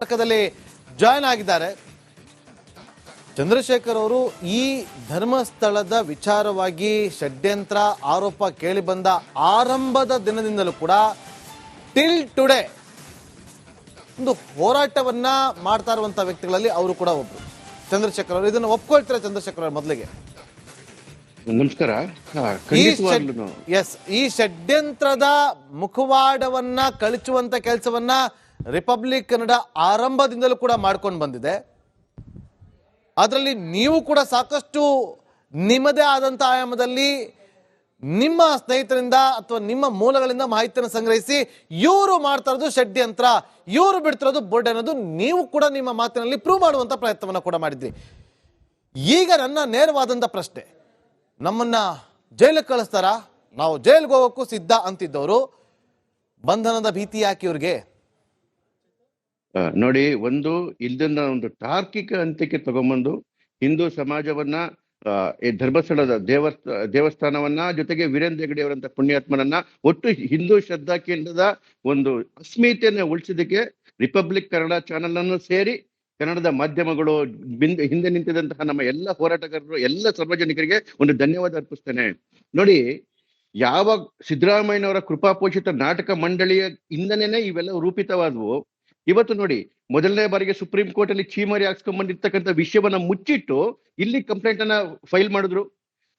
ಸಂಪರ್ಕದಲ್ಲಿ ಜಾಯ್ನ್ ಆಗಿದ್ದಾರೆ. ಚಂದ್ರಶೇಖರ್ ಅವರು ಈ ಧರ್ಮಸ್ಥಳದ ವಿಚಾರವಾಗಿ ಷಡ್ಯಂತ್ರ ಆರೋಪ ಕೇಳಿಬಂದ ಆರಂಭದ ದಿನದಿಂದಲೂ ಕೂಡ ಟಿಲ್ ಟುಡೇ ಒಂದು ಹೋರಾಟವನ್ನ ಮಾಡ್ತಾ ಇರುವಂತಹ ವ್ಯಕ್ತಿಗಳಲ್ಲಿ ಅವರು ಕೂಡ ಒಬ್ರು. ಚಂದ್ರಶೇಖರ್ ಅವರು ಇದನ್ನು ಒಪ್ಕೊಳ್ತಾರೆ ಚಂದ್ರಶೇಖರ್ ಅವರು ಮೊದಲಿಗೆ? ನಮಸ್ಕಾರ. ಎಸ್ ಈ ಷಡ್ಯಂತ್ರದ ಮುಖವಾಡವನ್ನ ಕಳಚುವಂತ ಕೆಲಸವನ್ನ ರಿಪಬ್ಲಿಕ್ ಕನ್ನಡ ಆರಂಭದಿಂದಲೂ ಕೂಡ ಮಾಡ್ಕೊಂಡು ಬಂದಿದೆ. ಅದರಲ್ಲಿ ನೀವು ಕೂಡ ಸಾಕಷ್ಟು ನಿಮ್ಮದೇ ಆದಂಥ ಆಯಾಮದಲ್ಲಿ ನಿಮ್ಮ ಸ್ನೇಹಿತರಿಂದ ಅಥವಾ ನಿಮ್ಮ ಮೂಲಗಳಿಂದ ಮಾಹಿತಿಯನ್ನು ಸಂಗ್ರಹಿಸಿ ಇವರು ಮಾಡ್ತಾ ಇರೋದು ಷಡ್ಯಂತ್ರ ಇವರು ಬಿಡ್ತಿರೋದು ಬೋರ್ಡ್ ಅನ್ನೋದು ನೀವು ಕೂಡ ನಿಮ್ಮ ಮಾತಿನಲ್ಲಿ ಪ್ರೂವ್ ಮಾಡುವಂತ ಪ್ರಯತ್ನವನ್ನು ಕೂಡ ಮಾಡಿದ್ರಿ. ಈಗ ನನ್ನ ನೇರವಾದಂತ ಪ್ರಶ್ನೆ, ನಮ್ಮನ್ನ ಜೈಲಿಗೆ ಕಳಿಸ್ತಾರಾ? ನಾವು ಜೈಲಿಗೆ ಹೋಗೋಕ್ಕೂ ಸಿದ್ಧ ಅಂತಿದ್ದವರು. ಬಂಧನದ ಭೀತಿ ಯಾಕೆ ಇವ್ರಿಗೆ? ನೋಡಿ, ಒಂದು ಇದನ್ನ ಒಂದು ತಾರ್ಕಿಕ ಅಂತ್ಯಕ್ಕೆ ತಗೊಂಬಂದು ಹಿಂದೂ ಸಮಾಜವನ್ನ ಈ ಧರ್ಮಸ್ಥಳದ ದೇವಸ್ಥ ದೇವಸ್ಥಾನವನ್ನ ಜೊತೆಗೆ ವೀರೇಂದ್ರ ಹೆಗಡೆ ಅವರಂತ ಪುಣ್ಯಾತ್ಮನನ್ನ ಒಟ್ಟು ಹಿಂದೂ ಶ್ರದ್ಧಾ ಕೇಂದ್ರದ ಒಂದು ಅಸ್ಮಿತೆಯನ್ನ ಉಳಿಸಿದಕ್ಕೆ ರಿಪಬ್ಲಿಕ್ ಕನ್ನಡ ಚಾನೆಲ್ ಅನ್ನು ಸೇರಿ ಕನ್ನಡದ ಮಾಧ್ಯಮಗಳು ಹಿಂದೆ ನಿಂತಿದಂತಹ ನಮ್ಮ ಎಲ್ಲ ಹೋರಾಟಗಾರರು, ಎಲ್ಲ ಸಾರ್ವಜನಿಕರಿಗೆ ಒಂದು ಧನ್ಯವಾದ ಅರ್ಪಿಸ್ತೇನೆ. ನೋಡಿ, ಯಾವ ಸಿದ್ದರಾಮಯ್ಯನವರ ಕೃಪಾಪೋಷಿತ ನಾಟಕ ಮಂಡಳಿಯ ಇಂದನೇ ಇವೆಲ್ಲ ರೂಪಿತವಾದವು. ಇವತ್ತು ನೋಡಿ, ಮೊದಲನೇ ಬಾರಿಗೆ ಸುಪ್ರೀಂ ಕೋರ್ಟ್ ಅಲ್ಲಿ ಚೀಮರಿ ಹಾಕ್ಸ್ಕೊಂಡ್ ಬಂದಿರ್ತಕ್ಕಂಥ ವಿಷಯವನ್ನ ಮುಚ್ಚಿಟ್ಟು ಇಲ್ಲಿ ಕಂಪ್ಲೇಂಟ್ ಅನ್ನ ಫೈಲ್ ಮಾಡಿದ್ರು.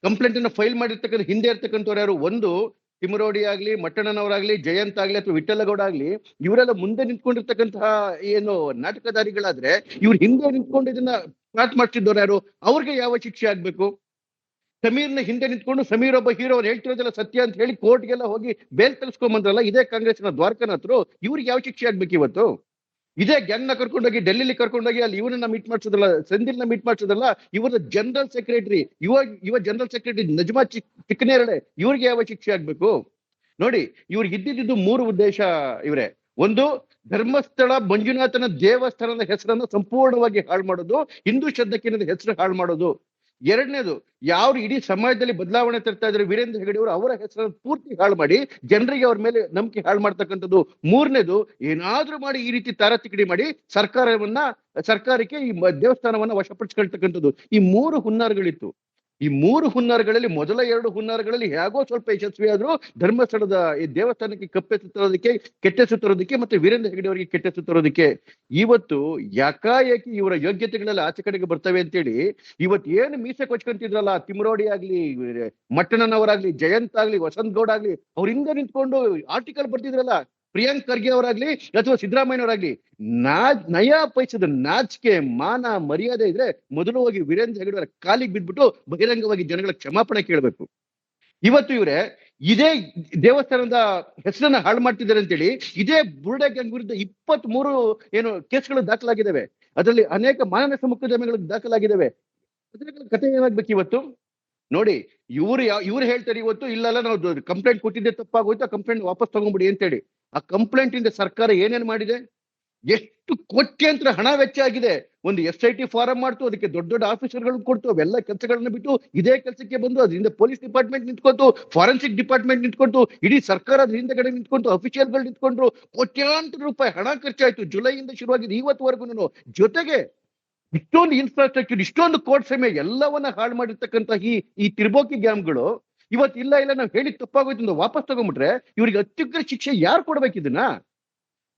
ಕಂಪ್ಲೇಂಟ್ ಅನ್ನ ಫೈಲ್ ಮಾಡಿರ್ತಕ್ಕಂಥ ಹಿಂದೆ ಇರ್ತಕ್ಕಂಥವ್ರು ಯಾರು? ಒಂದು ತಿಮರೋಡಿ ಆಗ್ಲಿ, ಮಟ್ಟಣ್ಣನವರಾಗ್ಲಿ, ಜಯಂತ್ ಆಗ್ಲಿ ಅಥವಾ ವಿಠ್ಠಲಗೌಡ ಆಗ್ಲಿ, ಇವರೆಲ್ಲ ಮುಂದೆ ನಿಂತ್ಕೊಂಡಿರ್ತಕ್ಕಂತಹ ಏನು ನಾಟಕಧಾರಿಗಳಾದ್ರೆ ಇವ್ರು ಹಿಂದೆ ನಿಂತ್ಕೊಂಡು ಇದನ್ನ ಸ್ಟಾರ್ಟ್ ಮಾಡ್ತಿದ್ದವ್ರು ಯಾರು? ಅವ್ರಿಗೆ ಯಾವ ಶಿಕ್ಷೆ ಆಗ್ಬೇಕು? ಸಮೀರ್ನ ಹಿಂದೆ ನಿಂತ್ಕೊಂಡು ಸಮೀರ್ ಒಬ್ಬ ಹೀರೋ ಅವ್ರು ಹೇಳ್ತಿರೋದೆಲ್ಲ ಸತ್ಯ ಅಂತ ಹೇಳಿ ಕೋರ್ಟ್ಗೆಲ್ಲ ಹೋಗಿ ಬೇಲ್ ತರಿಸ್ಕೊಂಬಂದ್ರಲ್ಲ ಇದೇ ಕಾಂಗ್ರೆಸ್ನ ದ್ವಾರಕನಾಥರು, ಇವ್ರಿಗೆ ಯಾವ ಶಿಕ್ಷೆ ಆಗ್ಬೇಕು ಇವತ್ತು? ಇದೇ ಗ್ಯಾಂಗ್ನ ಕರ್ಕೊಂಡೋಗಿ, ಡೆಲ್ಲಿಲಿ ಕರ್ಕೊಂಡೋಗಿ ಅಲ್ಲಿ ಇವನನ್ನ ಮೀಟ್ ಮಾಡ್ಸೋದಲ್ಲ, ಸೆಂದಿಲ್ನ ಮೀಟ್ ಮಾಡ್ಸೋದಲ್ಲ, ಇವರ ಜನರಲ್ ಸೆಕ್ರೆಟರಿ ಯುವ ಯುವ ಜನರಲ್ ಸೆಕ್ರೆಟರಿ ನಜ್ಮಾ ಚಿಕ್, ಚಿಕ್ಕನೇರಳೆ, ಇವ್ರಿಗೆ ಯಾವ ಶಿಕ್ಷೆ ಆಗ್ಬೇಕು? ನೋಡಿ ಇವ್ರಿಗೆ ಇದ್ದಿದ್ದು ಮೂರು ಉದ್ದೇಶ ಇವರೇ. ಒಂದು, ಧರ್ಮಸ್ಥಳ ಮಂಜುನಾಥನ ದೇವಸ್ಥಾನದ ಹೆಸರನ್ನು ಸಂಪೂರ್ಣವಾಗಿ ಹಾಳು ಮಾಡೋದು, ಹಿಂದೂ ಶ್ರದ್ಧೆಕಿನದ ಹೆಸರು ಹಾಳು ಮಾಡೋದು. ಎರಡನೇದು ಯಾರು ಇಡೀ ಸಮಾಜದಲ್ಲಿ ಬದಲಾವಣೆ ತರ್ತಾ ಇದ್ದಾರೆ, ವೀರೇಂದ್ರ ಹೆಗಡೆ ಅವರು ಅವರ ಹೆಸರನ್ನು ಪೂರ್ತಿ ಹಾಳು ಮಾಡಿ, ಜನರಿಗೆ ಅವ್ರ ಮೇಲೆ ನಂಬಿಕೆ ಹಾಳು ಮಾಡ್ತಕ್ಕಂಥದ್ದು. ಮೂರನೇದು, ಏನಾದ್ರೂ ಮಾಡಿ ಈ ರೀತಿ ತಾರತಿಕಡಿ ಮಾಡಿ, ಸರ್ಕಾರವನ್ನ, ಸರ್ಕಾರಕ್ಕೆ ಈ ದೇವಸ್ಥಾನವನ್ನ ವಶಪಡಿಸ್ಕೊಳ್ತಕ್ಕಂಥದ್ದು. ಈ ಮೂರು ಹುನ್ನಾರಗಳಿತ್ತು. ಈ ಮೂರು ಹುನ್ನಾರಗಳಲ್ಲಿ, ಮೊದಲ ಎರಡು ಹುನ್ನಾರಗಳಲ್ಲಿ ಹೇಗೋ ಸ್ವಲ್ಪ ಯಶಸ್ವಿ ಆದ್ರೂ ಧರ್ಮಸ್ಥಳದ ಈ ದೇವಸ್ಥಾನಕ್ಕೆ ಕಪ್ಪೆ ಸುತ್ತರೋದಕ್ಕೆ ಕೆಟ್ಟ ಸುತ್ತರೋದಕ್ಕೆ ಮತ್ತೆ ವೀರೇಂದ್ರ ಹೆಗಡೆ ಅವರಿಗೆ ಕೆಟ್ಟ ಸುತ್ತರೋದಕ್ಕೆ ಇವತ್ತು ಯಾಕಾಯಕಿ ಇವರ ಯೋಗ್ಯತೆಗಳೆಲ್ಲ ಆಚೆ ಕಡೆಗೆ ಬರ್ತವೆ ಅಂತೇಳಿ ಇವತ್ತು ಏನು ಮೀಸೆ ಕೊಚ್ಕೊಂತಿದ್ರಲ್ಲ, ತಿಮ್ರೋಡಿ ಆಗ್ಲಿ, ಮಟ್ಟಣ್ಣನವರಾಗ್ಲಿ, ಜಯಂತ್ ಆಗ್ಲಿ, ವಸಂತ್ ಗೌಡ ಆಗ್ಲಿ, ಅವ್ರ ಹಿಂದೆ ನಿಂತ್ಕೊಂಡು ಆರ್ಟಿಕಲ್ ಬರ್ತಿದ್ರಲ್ಲ ಪ್ರಿಯಾಂಕ್ ಖರ್ಗೆ ಅವರಾಗ್ಲಿ ಅಥವಾ ಸಿದ್ದರಾಮಯ್ಯನವರಾಗ್ಲಿ ನಾ ನಯಾ ಪೈಸದ ನಾಚಿಕೆ, ಮಾನ, ಮರ್ಯಾದೆ ಇದ್ರೆ ಮೊದಲು ಹೋಗಿ ವೀರೇಂದ್ರ ಹೆಗಡೆ ಅವರ ಕಾಲಿಗೆ ಬಿದ್ಬಿಟ್ಟು ಬಹಿರಂಗವಾಗಿ ಜನಗಳ ಕ್ಷಮಾಪಣೆ ಕೇಳಬೇಕು. ಇವತ್ತು ಇವರೇ ಇದೇ ದೇವಸ್ಥಾನದ ಹೆಸರನ್ನ ಹಾಳು ಮಾಡ್ತಿದ್ದಾರೆ ಅಂತೇಳಿ ಇದೇ ಬುರುಡೆ ಗ್ಯಾಂಗ್ ವಿರುದ್ಧ ಇಪ್ಪತ್ತ್ ಮೂರು ಏನು ಕೇಸ್ಗಳು ದಾಖಲಾಗಿದ್ದಾವೆ. ಅದರಲ್ಲಿ ಅನೇಕ ಮಾನನಷ್ಟ ಮೊಕದ್ದಮೆಗಳು ದಾಖಲಾಗಿದ್ದಾವೆ. ಕಥೆ ಏನಾಗ್ಬೇಕು ಇವತ್ತು? ನೋಡಿ, ಇವ್ರು ಯಾವ ಇವ್ರು ಹೇಳ್ತಾರೆ ಇವತ್ತು, ಇಲ್ಲಲ್ಲ ನಾವು ಕಂಪ್ಲೇಂಟ್ ಕೊಟ್ಟಿದ್ದೆ ತಪ್ಪಾಗೋಯ್ತು, ಆ ಕಂಪ್ಲೇಂಟ್ ವಾಪಸ್ ತಗೊಂಡ್ಬಿಡಿ ಅಂತೇಳಿ. ಆ ಕಂಪ್ಲೇಂಟ್ ಇಂದ ಸರ್ಕಾರ ಏನೇನ್ ಮಾಡಿದೆ? ಎಷ್ಟು ಕೋಟ್ಯಂತರ ಹಣ ವೆಚ್ಚ ಆಗಿದೆ. ಒಂದು ಎಸ್ ಐ ಟಿ ಫಾರಂ ಮಾಡ್ತು, ಅದಕ್ಕೆ ದೊಡ್ಡ ದೊಡ್ಡ ಆಫೀಸರ್ಗಳು ಕೊಡ್ತು, ಅವೆಲ್ಲ ಕೆಲಸಗಳನ್ನ ಬಿಟ್ಟು ಇದೇ ಕೆಲಸಕ್ಕೆ ಬಂದು ಅದರಿಂದ ಪೊಲೀಸ್ ಡಿಪಾರ್ಟ್ಮೆಂಟ್ ನಿಂತ್ಕೊಂತು ಫಾರೆನ್ಸಿಕ್ ಡಿಪಾರ್ಟ್ಮೆಂಟ್ ನಿಂತ್ಕೊಂತು, ಇಡೀ ಸರ್ಕಾರ ಅದ್ರ ಹಿಂದೆಗಡೆ ನಿಂತ್ಕೊಂತು ಅಫಿಷಿಯಲ್ಗಳು ನಿಂತ್ಕೊಂಡ್ರು, ಕೋಟ್ಯಾಂತರ ರೂಪಾಯಿ ಹಣ ಖರ್ಚಾಯ್ತು ಜುಲೈಯಿಂದ ಶುರುವಾಗಿದೆ ಇವತ್ತುವರೆಗೂ ಜೊತೆಗೆ ಇಷ್ಟೊಂದು ಇನ್ಫ್ರಾಸ್ಟ್ರಕ್ಚರ್ ಇಷ್ಟೊಂದು ಕೋರ್ಟ್ ಸಮಯ ಎಲ್ಲವನ್ನ ಹಾಳು ಮಾಡಿರ್ತಕ್ಕಂಥ ಈ ಈ ತಿರ್ಬೋಕಿ ಗ್ಯಾಮ್ಗಳು ಇವತ್ತು ಇಲ್ಲ ಇಲ್ಲ, ನಾವು ಹೇಳಿ ತಪ್ಪಾಗೋಯ್ತು ಅಂತ ವಾಪಸ್ ತಗೊಂಡ್ಬಿಟ್ರೆ ಇವರಿಗೆ ಅತ್ಯುಗ್ರ ಶಿಕ್ಷೆ ಯಾರು ಕೊಡ್ಬೇಕು ಇದನ್ನ?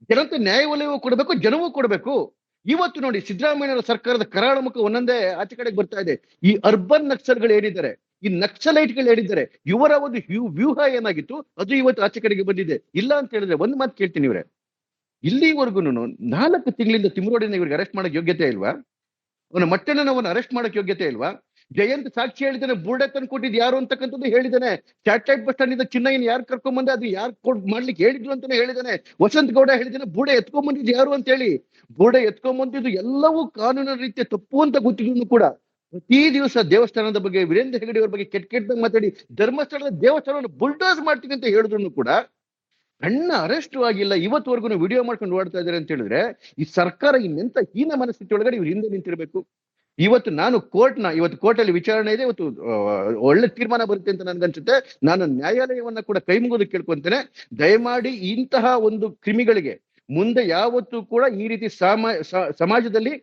ಜನತೆ ನ್ಯಾಯವಲಯವೂ ಕೊಡಬೇಕು, ಜನವೂ ಕೊಡಬೇಕು. ಇವತ್ತು ನೋಡಿ ಸಿದ್ದರಾಮಯ್ಯನವರ ಸರ್ಕಾರದ ಕರಾಳ ಮುಖ ಒಂದೊಂದೇ ಆಚೆ ಕಡೆಗೆ ಬರ್ತಾ ಇದೆ. ಈ ಅರ್ಬನ್ ನಕ್ಸಲ್ಗಳು ಏನಿದ್ದಾರೆ, ಈ ನಕ್ಸಲೈಟ್ಗಳು ಹೇಳಿದ್ದಾರೆ ಇವರ ಒಂದು ವ್ಯೂ- ವ್ಯೂಹ ಏನಾಗಿತ್ತು, ಅದು ಇವತ್ತು ಆಚೆ ಕಡೆಗೆ ಬಂದಿದೆ. ಇಲ್ಲ ಅಂತ ಹೇಳಿದ್ರೆ ಒಂದು ಮಾತು ಕೇಳ್ತೀನಿ ಇವ್ರೆ. ಇಲ್ಲಿವರೆಗೂ ನಾಲ್ಕು ತಿಂಗಳಿಂದ ತಿಮ್ರೋಡಿನ ಇವ್ರಿಗೆ ಅರೆಸ್ಟ್ ಮಾಡಕ್ ಯೋಗ್ಯತೆ ಇಲ್ವಾ? ಅವನ ಅವನ್ನ ಅರೆಸ್ಟ್ ಮಾಡಕ್ ಯೋಗ್ಯತೆ ಇಲ್ವಾ? ಜಯಂತ್ ಸಾಕ್ಷಿ ಹೇಳಿದ್ದಾನೆ, ಬುರ್ಡೆ ತಂದು ಕೊಟ್ಟಿದ್ದು ಯಾರು ಅಂತಕ್ಕಂಥದ್ದು ಹೇಳಿದ್ದಾನೆ. ಸ್ಯಾಟಲೈಟ್ ಬಸ್ ಸ್ಟ್ಯಾಂಡ್ ಇಂದ ಚಿನ್ನಯ್ಯನ ಯಾರು ಕರ್ಕೊಂಡ್ಬಂದೆ ಅದು ಯಾರು ಕೊಡ್, ಮಾಡ್ಲಿಕ್ಕೆ ಹೇಳಿದ್ರು ಅಂತಾನೆ ಹೇಳಿದ್ದಾನೆ. ವಸಂತ್ ಗೌಡ ಹೇಳಿದ್ದಾನೆ, ಬುರ್ಡೆ ಎತ್ಕೊಂಡ್ ಬಂದಿದ್ದು ಯಾರು ಅಂತ ಹೇಳಿ ಬುರ್ಡೆ ಎತ್ಕೊಂಡ್ ಬಂದಿದ್ದು ಎಲ್ಲವೂ ಕಾನೂನಿನ ರೀತಿಯ ತಪ್ಪು ಅಂತ ಗೊತ್ತಿದ್ರು ಕೂಡ. ಪ್ರತಿ ದಿವಸ ದೇವಸ್ಥಾನದ ಬಗ್ಗೆ, ವೀರೇಂದ್ರ ಹೆಗಡೆ ಅವ್ರ ಬಗ್ಗೆ ಕೆಟ್ಟ ಕೆಟ್ಟದಾಗ ಮಾತಾಡಿ, ಧರ್ಮಸ್ಥಳದ ದೇವಸ್ಥಾನವನ್ನು ಬುಲ್ಡೋಸ್ ಮಾಡ್ತೀನಿ ಅಂತ ಹೇಳಿದ್ರು ಕೂಡ ಸಣ್ಣ ಅರೆಸ್ಟ್ ಆಗಿಲ್ಲ. ಇವತ್ತುವರೆಗೂ ವಿಡಿಯೋ ಮಾಡ್ಕೊಂಡು ಓಡ್ತಾ ಇದ್ದಾರೆ ಅಂತ ಹೇಳಿದ್ರೆ, ಈ ಸರ್ಕಾರ ಇನ್ನೆಂತ ಹೀನ ಮನಸ್ಥಿತಿ ಒಳಗಡೆ ಇವ್ರ ಹಿಂದೆ ನಿಂತಿರ್ಬೇಕು? ಇವತ್ತು ನಾನು ಕೋರ್ಟ್ನ, ಇವತ್ತು ಕೋರ್ಟಲ್ಲಿ ವಿಚಾರಣೆ ಇದೆ, ಇವತ್ತು ಒಳ್ಳೆ ತೀರ್ಮಾನ ಬರುತ್ತೆ ಅಂತ ನನ್ಗನ್ಸುತ್ತೆ. ನಾನು ನ್ಯಾಯಾಲಯವನ್ನ ಕೂಡ ಕೈ ಮುಗಿದು ಕೇಳ್ಕೊಂತೇನೆ. ದಯಮಾಡಿ ಇಂತಹ ಒಂದು ಕ್ರಿಮಿಗಳಿಗೆ ಮುಂದೆ ಯಾವತ್ತೂ ಕೂಡ ಈ ರೀತಿ ಸಮಾಜದಲ್ಲಿ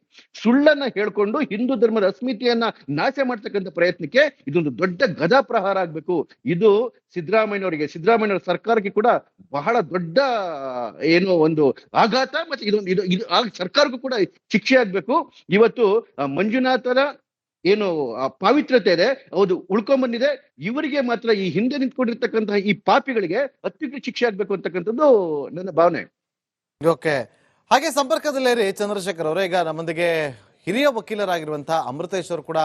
ಸುಳ್ಳನ್ನ ಹೇಳ್ಕೊಂಡು ಹಿಂದೂ ಧರ್ಮದ ಅಸ್ಮಿತೆಯನ್ನ ನಾಶ ಮಾಡ್ತಕ್ಕಂಥ ಪ್ರಯತ್ನಕ್ಕೆ ಇದೊಂದು ದೊಡ್ಡ ಗದಾ ಪ್ರಹಾರ ಆಗ್ಬೇಕು. ಇದು ಸಿದ್ದರಾಮಯ್ಯನವರಿಗೆ, ಸಿದ್ದರಾಮಯ್ಯನವರ ಸರ್ಕಾರಕ್ಕೆ ಕೂಡ ಬಹಳ ದೊಡ್ಡ, ಏನೋ ಒಂದು ಆಘಾತ ಮತ್ತೆ ಇದೊಂದು ಇದು ಇದು ಆ ಸರ್ಕಾರಕ್ಕೂ ಕೂಡ ಶಿಕ್ಷೆ ಆಗ್ಬೇಕು. ಇವತ್ತು ಮಂಜುನಾಥರ ಏನು, ಆ ಪಾವಿತ್ರತೆ ಇದೆ, ಹೌದು ಉಳ್ಕೊಂಬಂದಿದೆ ಇವರಿಗೆ ಮಾತ್ರ ಈ ಹಿಂದೆ ನಿಂತ್ಕೊಂಡಿರ್ತಕ್ಕಂತಹ ಈ ಪಾಪಿಗಳಿಗೆ ಅತ್ಯುತ್ತ ಶಿಕ್ಷೆ ಆಗ್ಬೇಕು ಅಂತಕ್ಕಂಥದ್ದು ನನ್ನ ಭಾವನೆ. ಓಕೆ. ಹಾಗೆ ಸಂಪರ್ಕದಲ್ಲಿರಿ ಚಂದ್ರಶೇಖರ್ ಅವರೇ. ಈಗ ನಮ್ಮೊಂದಿಗೆ ಹಿರಿಯ ವಕೀಲರಾಗಿರುವಂತಹ ಅಮೃತೇಶ್ ಅವರು ಕೂಡ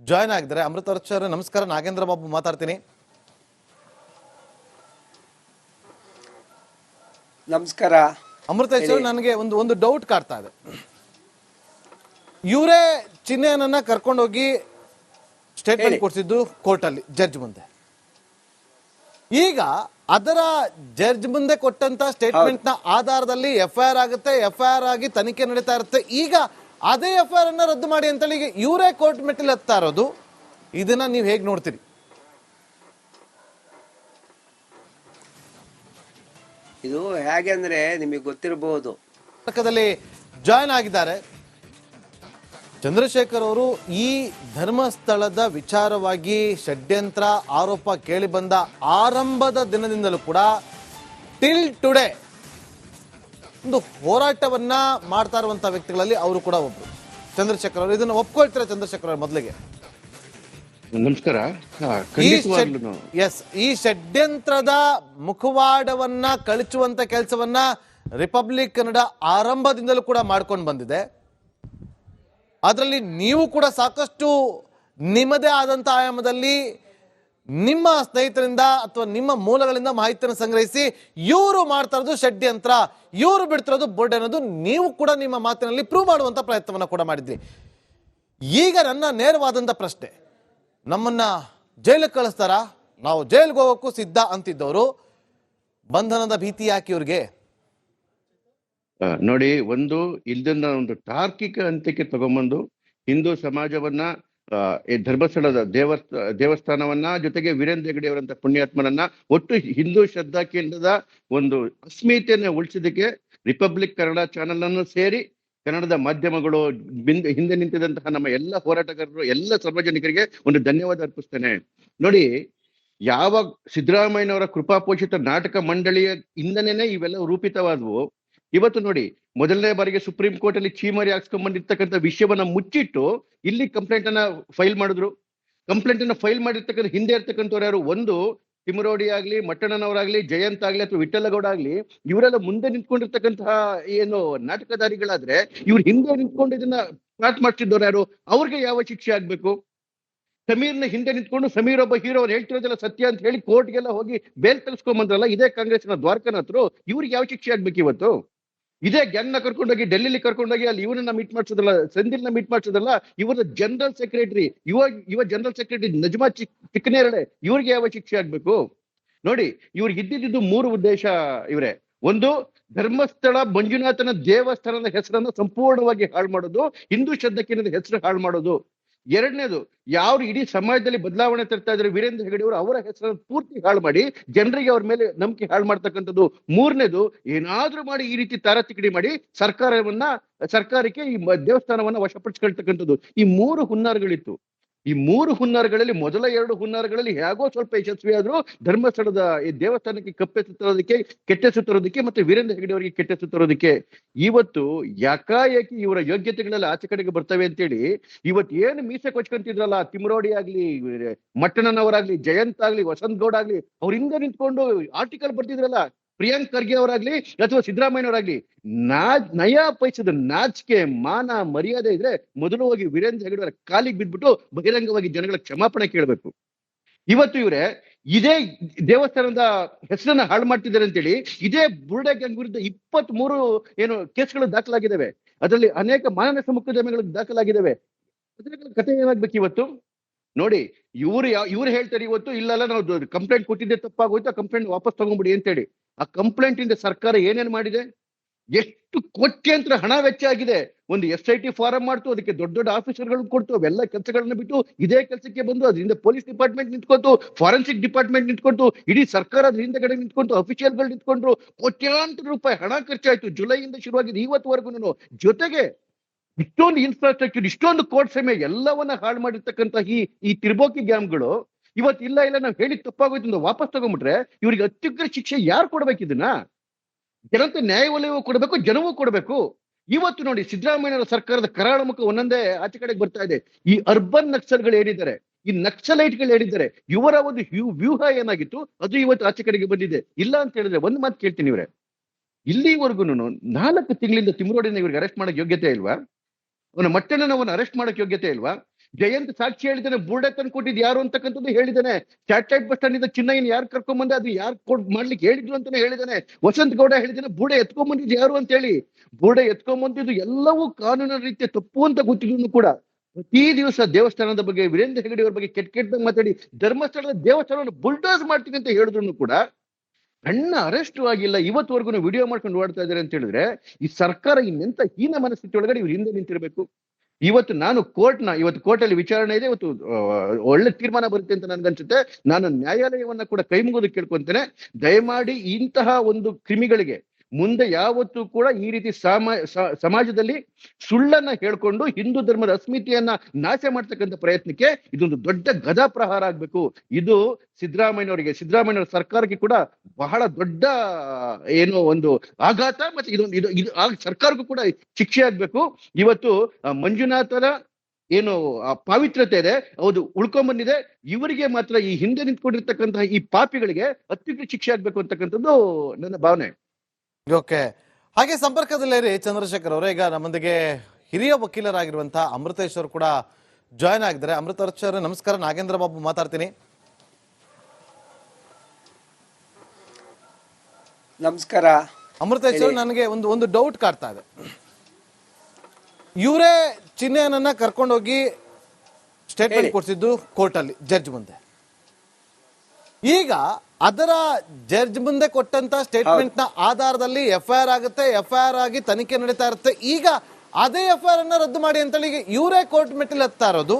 ಜಾಯ್ನ್ ಆಗಿದ್ದಾರೆ. ಅವರೇ ನಮಸ್ಕಾರ. ನಾಗೇಂದ್ರ ಬಾಬು ಮಾತಾಡ್ತೀನಿ. ನಮಸ್ಕಾರ. ಅಮೃತೇಶ್ ಅವರು ನನಗೆ ಒಂದು ಒಂದು ಡೌಟ್ ಕಾಡ್ತಾ ಇದೆ. ಇವರೇ ಚಿಹ್ನೆಯನ್ನ ಕರ್ಕೊಂಡೋಗಿ ಸ್ಟೇಟ್ಮೆಂಟ್ ಕೊಡ್ಸಿದ್ದು ಕೋರ್ಟಲ್ಲಿ ಜಡ್ಜ್ ಮುಂದೆ. ಈಗ ಅದರ ಜಡ್ಜ್ ಮುಂದೆ ಕೊಟ್ಟಂತ ಸ್ಟೇಟ್ಮೆಂಟ್ನ ಆಧಾರದಲ್ಲಿ ಎಫ್ ಐ ಆರ್ ಆಗುತ್ತೆ ಎಫ್ ಐ ಆರ್ ಆಗಿ ತನಿಖೆ ನಡೀತಾ ಇರುತ್ತೆ. ಈಗ ಅದೇ ಎಫ್ ಐ ಆರ್ ಅನ್ನ ರದ್ದು ಮಾಡಿ ಅಂತೇಳಿ ಹೇಳಿ ಇವರೇ ಕೋರ್ಟ್ ಮೆಟ್ಟಿಲ್ ಹತ್ತಾ ಇರೋದು? ಇದನ್ನ ನೀವು ಹೇಗೆ ನೋಡ್ತೀರಿ? ಇದು ಹೇಗೆ ಅಂದ್ರೆ ನಿಮಗೆ ಗೊತ್ತಿರಬಹುದು. ಜಾಯ್ನ್ ಆಗಿದ್ದಾರೆ. ಚಂದ್ರಶೇಖರ್ ಅವರು ಈ ಧರ್ಮಸ್ಥಳದ ವಿಚಾರವಾಗಿ ಷಡ್ಯಂತ್ರ ಆರೋಪ ಕೇಳಿ ಬಂದ ಆರಂಭದ ದಿನದಿಂದಲೂ ಕೂಡ ಟಿಲ್ ಟುಡೇ ಒಂದು ಹೋರಾಟವನ್ನ ಮಾಡ್ತಾ ಇರುವಂತಹ ವ್ಯಕ್ತಿಗಳಲ್ಲಿ ಅವರು ಕೂಡ ಒಬ್ರು. ಚಂದ್ರಶೇಖರ್ ಅವರು ಇದನ್ನ ಒಪ್ಕೊಳ್ತಾರೆ ಚಂದ್ರಶೇಖರ್ ಅವರು ಮೊದಲಿಗೆ? ನಮಸ್ಕಾರ. ಎಸ್ ಈ ಷಡ್ಯಂತ್ರದ ಮುಖವಾಡವನ್ನ ಕಳಚುವಂತ ಕೆಲಸವನ್ನ ರಿಪಬ್ಲಿಕ್ ಕನ್ನಡ ಆರಂಭದಿಂದಲೂ ಕೂಡ ಮಾಡ್ಕೊಂಡು ಬಂದಿದೆ. ಅದರಲ್ಲಿ ನೀವು ಕೂಡ ಸಾಕಷ್ಟು ನಿಮ್ಮದೇ ಆದಂಥ ಆಯಾಮದಲ್ಲಿ ನಿಮ್ಮ ಸ್ನೇಹಿತರಿಂದ ಅಥವಾ ನಿಮ್ಮ ಮೂಲಗಳಿಂದ ಮಾಹಿತಿಯನ್ನು ಸಂಗ್ರಹಿಸಿ ಇವರು ಮಾಡ್ತಾ ಇರೋದು ಷಡ್ಯಂತ್ರ ಇವರು ಬಿಡ್ತಿರೋದು ಬೋರ್ಡ್ ಅನ್ನೋದು ನೀವು ಕೂಡ ನಿಮ್ಮ ಮಾತಿನಲ್ಲಿ ಪ್ರೂವ್ ಮಾಡುವಂತ ಪ್ರಯತ್ನವನ್ನು ಕೂಡ ಮಾಡಿದ್ರಿ. ಈಗ ನನ್ನ ನೇರವಾದಂತ ಪ್ರಶ್ನೆ, ನಮ್ಮನ್ನ ಜೈಲಿಗೆ ಕಳಿಸ್ತಾರ? ನಾವು ಜೈಲಿಗೆ ಹೋಗೋಕ್ಕೂ ಸಿದ್ಧ ಅಂತಿದ್ದವರು, ಬಂಧನದ ಭೀತಿ ಯಾಕೆ ಇವ್ರಿಗೆ? ನೋಡಿ, ಒಂದು ಇಲ್ದನ್ನ ಒಂದು ತಾರ್ಕಿಕ ಅಂತ್ಯಕ್ಕೆ ತಗೊಂಬಂದು ಹಿಂದೂ ಸಮಾಜವನ್ನ ಈ ಧರ್ಮಸ್ಥಳದ ದೇವಸ್ಥ, ದೇವಸ್ಥಾನವನ್ನ ಜೊತೆಗೆ ವೀರೇಂದ್ರ ಹೆಗಡೆ ಅವರಂತ ಪುಣ್ಯಾತ್ಮನನ್ನ ಒಟ್ಟು ಹಿಂದೂ ಶ್ರದ್ಧಾ ಕೇಂದ್ರದ ಒಂದು ಅಸ್ಮಿತೆಯನ್ನ ಉಳಿಸಿದಕ್ಕೆ ರಿಪಬ್ಲಿಕ್ ಕನ್ನಡ ಚಾನೆಲ್ ಅನ್ನು ಸೇರಿ ಕನ್ನಡದ ಮಾಧ್ಯಮಗಳು ಹಿಂದೆ ನಿಂತಿದಂತಹ ನಮ್ಮ ಎಲ್ಲ ಹೋರಾಟಗಾರರು, ಎಲ್ಲ ಸಾರ್ವಜನಿಕರಿಗೆ ಒಂದು ಧನ್ಯವಾದ ಅರ್ಪಿಸ್ತೇನೆ. ನೋಡಿ, ಯಾವ ಸಿದ್ದರಾಮಯ್ಯನವರ ಕೃಪಾಪೋಷಿತ ನಾಟಕ ಮಂಡಳಿಯ ಇಂದನೇ ಇವೆಲ್ಲ ರೂಪಿತವಾದವು. ಇವತ್ತು ನೋಡಿ, ಮೊದಲನೇ ಬಾರಿಗೆ ಸುಪ್ರೀಂ ಕೋರ್ಟ್ ಅಲ್ಲಿ ಚೀಮರಿ ಹಾಕ್ಸ್ಕೊಂಡ್ ಬಂದಿರ್ತಕ್ಕಂಥ ವಿಷಯವನ್ನ ಮುಚ್ಚಿಟ್ಟು ಇಲ್ಲಿ ಕಂಪ್ಲೇಂಟ್ ಅನ್ನ ಫೈಲ್ ಮಾಡಿದ್ರು. ಕಂಪ್ಲೇಂಟ್ ಅನ್ನ ಫೈಲ್ ಮಾಡಿರ್ತಕ್ಕಂಥ ಹಿಂದೆ ಇರ್ತಕ್ಕಂಥವ್ರು ಯಾರು? ಒಂದು ತಿಮರೋಡಿ ಆಗ್ಲಿ, ಮಟ್ಟಣ್ಣನವರಾಗ್ಲಿ, ಜಯಂತ್ ಆಗ್ಲಿ ಅಥವಾ ವಿಠಲಗೌಡ ಆಗ್ಲಿ, ಇವರೆಲ್ಲ ಮುಂದೆ ನಿಂತ್ಕೊಂಡಿರ್ತಕ್ಕಂತಹ ಏನು ನಾಟಕಧಾರಿಗಳಾದ್ರೆ ಇವ್ರು ಹಿಂದೆ ನಿಂತ್ಕೊಂಡು ಇದನ್ನ ಸ್ಟಾರ್ಟ್ ಮಾಡ್ತಿದ್ದವ್ರು ಯಾರು? ಅವ್ರಿಗೆ ಯಾವ ಶಿಕ್ಷೆ ಆಗ್ಬೇಕು? ಸಮೀರ್ನ ಹಿಂದೆ ನಿಂತ್ಕೊಂಡು ಸಮೀರ್ ಒಬ್ಬ ಹೀರೋ ಅವ್ರು ಹೇಳ್ತಿರೋದೆಲ್ಲ ಸತ್ಯ ಅಂತ ಹೇಳಿ ಕೋರ್ಟ್ಗೆಲ್ಲ ಹೋಗಿ ಬೇಲ್ ತರಿಸ್ಕೊಂಡ್ ಬಂದ್ರಲ್ಲ, ಇದೇ ಕಾಂಗ್ರೆಸ್ನ ಹತ್ರ ಇವ್ರಿಗೆ ಯಾವ ಶಿಕ್ಷೆ ಆಗ್ಬೇಕು ಇವತ್ತು? ಇದೇ ಗ್ಯಾಂಗ್ನ ಕರ್ಕೊಂಡೋಗಿ ಡೆಲ್ಲಿಲಿ ಕರ್ಕೊಂಡೋಗಿ ಅಲ್ಲಿ ಇವನನ್ನ ಮೀಟ್ ಮಾಡ್ಸೋದಲ್ಲ, ಸಂದಿಲ್ನ ಮೀಟ್ ಮಾಡ್ಸೋದಲ್ಲ ಇವರ ಜನರಲ್ ಸೆಕ್ರೆಟರಿ ಯುವ ಯುವ ಜನರಲ್ ಸೆಕ್ರೆಟರಿ ನಜಮಾ ಚಿಕ್, ಚಿಕ್ಕನೇರಳೆ, ಇವ್ರಿಗೆ ಯಾವ ಶಿಕ್ಷೆ ಆಗ್ಬೇಕು? ನೋಡಿ ಇವ್ರಿಗೆ ಇದ್ದಿದ್ದು ಮೂರು ಉದ್ದೇಶ ಇವರೇ. ಒಂದು, ಧರ್ಮಸ್ಥಳ ಮಂಜುನಾಥನ ದೇವಸ್ಥಾನದ ಹೆಸರನ್ನ ಸಂಪೂರ್ಣವಾಗಿ ಹಾಳು ಮಾಡೋದು, ಹಿಂದೂ ಶ್ರದ್ಧೆಕಿನದ ಹೆಸರು ಹಾಳು ಮಾಡೋದು. ಎರಡನೇದು ಯಾರು ಇಡೀ ಸಮಾಜದಲ್ಲಿ ಬದಲಾವಣೆ ತರ್ತಾ ಇದ್ರೆ ವೀರೇಂದ್ರ ಹೆಗಡೆ ಅವರು ಅವರ ಹೆಸರನ್ನು ಪೂರ್ತಿ ಹಾಳು ಮಾಡಿ, ಜನರಿಗೆ ಅವ್ರ ಮೇಲೆ ನಂಬಿಕೆ ಹಾಳು ಮಾಡ್ತಕ್ಕಂಥದ್ದು. ಮೂರನೇದು, ಏನಾದ್ರೂ ಮಾಡಿ ಈ ರೀತಿ ತಾರತಿಕಡಿ ಮಾಡಿ, ಸರ್ಕಾರವನ್ನ, ಸರ್ಕಾರಕ್ಕೆ ಈ ದೇವಸ್ಥಾನವನ್ನ ವಶಪಡಿಸ್ಕೊಳ್ತಕ್ಕಂಥದ್ದು. ಈ ಮೂರು ಹುನ್ನಾರಗಳಿತ್ತು. ಈ ಮೂರು ಹುನ್ನಾರಗಳಲ್ಲಿ, ಮೊದಲ ಎರಡು ಹುನ್ನಾರಗಳಲ್ಲಿ ಹೇಗೋ ಸ್ವಲ್ಪ ಯಶಸ್ವಿಯಾದ್ರು ಧರ್ಮಸ್ಥಳದ ಈ ದೇವಸ್ಥಾನಕ್ಕೆ ಕಪ್ಪೆ ತರೋದಕ್ಕೆ ಕೆಟ್ಟ ಮತ್ತೆ ವೀರೇಂದ್ರ ಹೆಗಡೆ ಅವರಿಗೆ ಕೆಟ್ಟ ತರೋದಕ್ಕೆ ಇವತ್ತು ಯಾಕಾಯಕಿ ಇವರ ಯೋಗ್ಯತೆಗಳೆಲ್ಲ ಆಚೆ ಕಡೆಗೆ ಬರ್ತವೆ ಅಂತೇಳಿ ಇವತ್ತು ಏನು ಮೀಸೆ ಕೊಚ್ಕೊಂತಿದ್ರಲ್ಲ, ತಿಮ್ರೋಡಿ ಆಗ್ಲಿ, ಮಟ್ಟಣ್ಣನವರಾಗ್ಲಿ, ಜಯಂತ್ ಆಗ್ಲಿ, ವಸಂತ್ ಗೌಡ ಆಗ್ಲಿ, ಅವ್ರ ಹಿಂದೆ ನಿಂತ್ಕೊಂಡು ಆರ್ಟಿಕಲ್ ಬರ್ತಿದ್ರಲ್ಲ ಪ್ರಿಯಾಂಕ್ ಖರ್ಗೆ ಅವರಾಗ್ಲಿ ಅಥವಾ ಸಿದ್ದರಾಮಯ್ಯನವರಾಗ್ಲಿ ನಾ, ನಯ ಪೈಸದ ನಾಚಿಕೆ, ಮಾನ, ಮರ್ಯಾದೆ ಇದ್ರೆ ಮೊದಲು ಹೋಗಿ ವೀರೇಂದ್ರ ಹೆಗಡೆ ಅವರ ಕಾಲಿಗೆ ಬಿದ್ಬಿಟ್ಟು ಬಹಿರಂಗವಾಗಿ ಜನಗಳ ಕ್ಷಮಾಪಣೆ ಕೇಳಬೇಕು. ಇವತ್ತು ಇವರೇ, ಇದೇ ದೇವಸ್ಥಾನದ ಹೆಸರನ್ನ ಹಾಳು ಮಾಡ್ತಿದ್ದಾರೆ ಅಂತೇಳಿ, ಇದೇ ಬುರುಡೆ ಗ್ಯಾಂಗ್ ವಿರುದ್ಧ ಇಪ್ಪತ್ತ್ ಮೂರು ಏನು ಕೇಸ್ಗಳು ದಾಖಲಾಗಿದ್ದಾವೆ. ಅದರಲ್ಲಿ ಅನೇಕ ಮಾನನಷ್ಟ ಮೊಕದ್ದಮೆಗಳು ದಾಖಲಾಗಿದ್ದಾವೆ. ಕಥೆ ಏನಾಗ್ಬೇಕು ಇವತ್ತು? ನೋಡಿ, ಇವ್ರು ಯಾವ ಇವ್ರು ಹೇಳ್ತಾರೆ ಇವತ್ತು, ಇಲ್ಲಲ್ಲ, ನಾವು ಕಂಪ್ಲೇಂಟ್ ಕೊಟ್ಟಿದ್ದೆ ತಪ್ಪಾಗೋಯ್ತು, ಆ ಕಂಪ್ಲೇಂಟ್ ವಾಪಸ್ ತಗೊಂಡ್ಬಿಡಿ ಅಂತೇಳಿ. ಆ ಕಂಪ್ಲೇಂಟ್ ಇಂದ ಸರ್ಕಾರ ಏನೇನ್ ಮಾಡಿದೆ? ಎಷ್ಟ್ ಕೋಟ್ಯಂತರ ಹಣ ವೆಚ್ಚ ಆಗಿದೆ. ಒಂದು ಎಸ್ ಐ ಟಿ ಫಾರಂ ಮಾಡ್ತು, ಅದಕ್ಕೆ ದೊಡ್ಡ ದೊಡ್ಡ ಆಫೀಸರ್ಗಳು ಕೊಡ್ತು, ಅವೆಲ್ಲ ಕೆಲಸಗಳನ್ನ ಬಿಟ್ಟು ಇದೇ ಕೆಲಸಕ್ಕೆ ಬಂದು ಅದರಿಂದ ಪೊಲೀಸ್ ಡಿಪಾರ್ಟ್ಮೆಂಟ್ ನಿಂತ್ಕೊಂತು, ಫಾರೆನ್ಸಿಕ್ ಡಿಪಾರ್ಟ್ಮೆಂಟ್ ನಿಂತ್ಕೊಂತು, ಇಡೀ ಸರ್ಕಾರ ಸರ್ಕಾರದ ಹಿಂದೆಗಡೆ ನಿಂತ್ಕೊಂತು, ಅಫಿಷಿಯಲ್ಗಳು ನಿಂತ್ಕೊಂಡ್ರು, ಕೋಟ್ಯಾಂತರ ರೂಪಾಯಿ ಹಣ ಖರ್ಚಾಯ್ತು ಜುಲೈಯಿಂದ ಶುರುವಾಗಿದೆ ಇವತ್ತುವರೆಗೂ ಜೊತೆಗೆ ಇಷ್ಟೊಂದು ಇನ್ಫ್ರಾಸ್ಟ್ರಕ್ಚರ್ ಇಷ್ಟೊಂದು ಕೋರ್ಟ್ ಸಮಯ ಎಲ್ಲವನ್ನ ಹಾಳು ಮಾಡಿರ್ತಕ್ಕಂಥ ಈ ಈ ತಿರ್ಬೋಕಿ ಗ್ಯಾಮ್ಗಳು ಇವತ್ತು ಇಲ್ಲ ಇಲ್ಲ, ನಾವು ಹೇಳಿ ತಪ್ಪಾಗೋಯ್ತು ಅಂತ ವಾಪಸ್ ತಗೊಂಡ್ಬಿಟ್ರೆ ಇವರಿಗೆ ಅತ್ಯುಗ್ರ ಶಿಕ್ಷೆ ಯಾರು ಕೊಡ್ಬೇಕು ಇದನ್ನ? ಜನತೆ ನ್ಯಾಯವಲಯವೂ ಕೊಡಬೇಕು, ಜನವೂ ಕೊಡಬೇಕು. ಇವತ್ತು ನೋಡಿ ಸಿದ್ದರಾಮಯ್ಯನವರ ಸರ್ಕಾರದ ಕರಾಳ ಮುಖ ಒಂದೊಂದೇ ಆಚೆ ಕಡೆಗೆ ಬರ್ತಾ ಇದೆ. ಈ ಅರ್ಬನ್ ನಕ್ಸಲ್ಗಳು ಏನಿದ್ದಾರೆ, ಈ ನಕ್ಸಲೈಟ್ಗಳು ಹೇಳಿದ್ದಾರೆ ಇವರ ಒಂದು ವ್ಯೂ- ವ್ಯೂಹ ಏನಾಗಿತ್ತು, ಅದು ಇವತ್ತು ಆಚೆ ಕಡೆಗೆ ಬಂದಿದೆ. ಇಲ್ಲ ಅಂತ ಹೇಳಿದ್ರೆ ಒಂದು ಮಾತು ಕೇಳ್ತೀನಿ ಇವ್ರೆ. ಇಲ್ಲಿವರೆಗೂ ನಾಲ್ಕು ತಿಂಗಳಿಂದ ತಿಮ್ರೋಡಿನ ಇವ್ರಿಗೆ ಅರೆಸ್ಟ್ ಮಾಡಕ್ ಯೋಗ್ಯತೆ ಇಲ್ವಾ? ಅವನ ಮಟ್ಟಣ್ಣನವನ್ನ ಅರೆಸ್ಟ್ ಮಾಡಕ್ ಯೋಗ್ಯತೆ ಇಲ್ವಾ? ಜಯಂತ್ ಸಾಕ್ಷಿ ಹೇಳಿದ್ದಾನೆ, ಬುರ್ಡೆ ತಂದು ಕೊಟ್ಟಿದ್ದು ಯಾರು ಅಂತಕ್ಕಂಥದ್ದು ಹೇಳಿದ್ದಾನೆ. ಸ್ಯಾಟಲೈಟ್ ಬಸ್ ಸ್ಟ್ಯಾಂಡ್ ಇಂದ ಚಿನ್ನಯ್ಯನ ಯಾರು ಕರ್ಕೊಂಡ್ ಅದು ಯಾರು ಕೊಡ್, ಮಾಡ್ಲಿಕ್ಕೆ ಹೇಳಿದ್ರು ಅಂತಾನೆ ಹೇಳಿದ್ದಾನೆ. ವಸಂತ ಗೌಡ ಹೇಳಿದ್ದಾನೆ, ಬುರ್ಡೆ ಎತ್ಕೊಂಡ್ ಬಂದಿದ್ದು ಯಾರು ಅಂತ ಹೇಳಿ ಬುರ್ಡೆ ಎತ್ಕೊಂಡ್ ಬಂದಿದ್ದು ಎಲ್ಲವೂ ಕಾನೂನಿನ ರೀತಿಯ ತಪ್ಪು ಅಂತ ಗೊತ್ತಿದ್ರು ಕೂಡ ಪ್ರತಿ ದಿವಸ ದೇವಸ್ಥಾನದ ಬಗ್ಗೆ, ವೀರೇಂದ್ರ ಹೆಗಡೆ ಅವ್ರ ಬಗ್ಗೆ ಕೆಟ್ಟ ಕೆಟ್ಟದಾಗ ಮಾತಾಡಿ, ಧರ್ಮಸ್ಥಳದ ದೇವಸ್ಥಾನವನ್ನು ಬುಲ್ಡೋಸ್ ಮಾಡ್ತೀನಿ ಅಂತ ಹೇಳಿದ್ರು ಕೂಡ ಸಣ್ಣ ಅರೆಸ್ಟ್ ಆಗಿಲ್ಲ. ಇವತ್ತುವರೆಗೂ ವಿಡಿಯೋ ಮಾಡ್ಕೊಂಡು ಓಡ್ತಾ ಇದ್ದಾರೆ ಅಂತ ಹೇಳಿದ್ರೆ ಈ ಸರ್ಕಾರ ಇನ್ನೆಂತ ಹೀನ ಮನಸ್ಥಿತಿ ಒಳಗಡೆ ಇವ್ರ ಹಿಂದೆ ನಿಂತಿರ್ಬೇಕು? ಇವತ್ತು ನಾನು ಕೋರ್ಟ್ನ, ಇವತ್ತು ಕೋರ್ಟಲ್ಲಿ ವಿಚಾರಣೆ ಇದೆ, ಇವತ್ತು ಒಳ್ಳೆ ತೀರ್ಮಾನ ಬರುತ್ತೆ ಅಂತ ನನ್ಗನ್ಸುತ್ತೆ. ನಾನು ನ್ಯಾಯಾಲಯವನ್ನ ಕೂಡ ಕೈ ಮುಗಿದು ಕೇಳ್ಕೊಂತೇನೆ. ದಯಮಾಡಿ ಇಂತಹ ಒಂದು ಕ್ರಿಮಿಗಳಿಗೆ ಮುಂದೆ ಯಾವತ್ತೂ ಕೂಡ ಈ ರೀತಿ ಸಮಾಜದಲ್ಲಿ ಸುಳ್ಳನ್ನ ಹೇಳ್ಕೊಂಡು ಹಿಂದೂ ಧರ್ಮದ ಅಸ್ಮಿತೆಯನ್ನ ನಾಶ ಮಾಡ್ತಕ್ಕಂಥ ಪ್ರಯತ್ನಕ್ಕೆ ಇದೊಂದು ದೊಡ್ಡ ಗದಾ ಪ್ರಹಾರ ಆಗ್ಬೇಕು. ಇದು ಸಿದ್ದರಾಮಯ್ಯನವರಿಗೆ, ಸಿದ್ದರಾಮಯ್ಯನವರ ಸರ್ಕಾರಕ್ಕೆ ಕೂಡ ಬಹಳ ದೊಡ್ಡ, ಏನೋ ಒಂದು ಆಘಾತ ಮತ್ತೆ ಇದೊಂದು, ಇದು ಇದು ಸರ್ಕಾರಕ್ಕೂ ಕೂಡ ಶಿಕ್ಷೆ ಆಗ್ಬೇಕು. ಇವತ್ತು ಮಂಜುನಾಥರ ಏನು ಪಾವಿತ್ರತೆ ಇದೆ, ಹೌದು ಉಳ್ಕೊಂಬಂದಿದೆ ಇವರಿಗೆ ಮಾತ್ರ ಈ ಹಿಂದೆ ನಿಂತ್ಕೊಂಡಿರ್ತಕ್ಕಂತಹ ಈ ಪಾಪಿಗಳಿಗೆ ಅತ್ಯುಗ್ರ ಶಿಕ್ಷೆ ಆಗ್ಬೇಕು ಅಂತಕ್ಕಂಥದ್ದು ನನ್ನ ಭಾವನೆ. ಓಕೆ. ಹಾಗೆ ಸಂಪರ್ಕದಲ್ಲಿರಿ ಚಂದ್ರಶೇಖರ್ ಅವರೇ. ಈಗ ನಮ್ಮೊಂದಿಗೆ ಹಿರಿಯ ವಕೀಲರಾಗಿರುವಂತಹ ಅಮೃತೇಶ್ ಅವರು ಕೂಡ ಜಾಯ್ನ್ ಆಗಿದ್ದಾರೆ. ಅಮೃತ ಅವರೇ ನಮಸ್ಕಾರ. ನಾಗೇಂದ್ರ ಬಾಬು ಮಾತಾಡ್ತೀನಿ. ನಮಸ್ಕಾರ. ಅಮೃತೇಶ್ ಅವರು ನನಗೆ ಒಂದು ಒಂದು ಡೌಟ್ ಕಾಡ್ತಾ ಇದೆ. ಇವರೇ ಚಿನ್ನಯನನ್ನ ಕರ್ಕೊಂಡೋಗಿ ಸ್ಟೇಟ್ಮೆಂಟ್ ಕೊಡ್ತಿದ್ದು ಕೊಡ್ಸಿದ್ದು ಕೋರ್ಟಲ್ಲಿ ಜಡ್ಜ್ ಮುಂದೆ. ಈಗ ಅದರ ಜಡ್ಜ್ ಮುಂದೆ ಕೊಟ್ಟಂತ ಸ್ಟೇಟ್ಮೆಂಟ್ನ ಆಧಾರದಲ್ಲಿ ಎಫ್ ಐ ಆರ್ ಆಗುತ್ತೆ ಎಫ್ ಐ ಆರ್ ಆಗಿ ತನಿಖೆ ನಡೀತಾ ಇರುತ್ತೆ. ಈಗ ಅದೇ ಎಫ್ ಐ ಆರ್ ಅನ್ನ ರದ್ದು ಮಾಡಿ ಅಂತೇಳಿ ಇವರೇ ಕೋರ್ಟ್ ಮೆಟ್ಟಿಲ್ ಹತ್ತಾ ಇರೋದು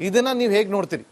ಇದನ್ನ ನೀವು ಹೇಗೆ ನೋಡ್ತೀರಿ?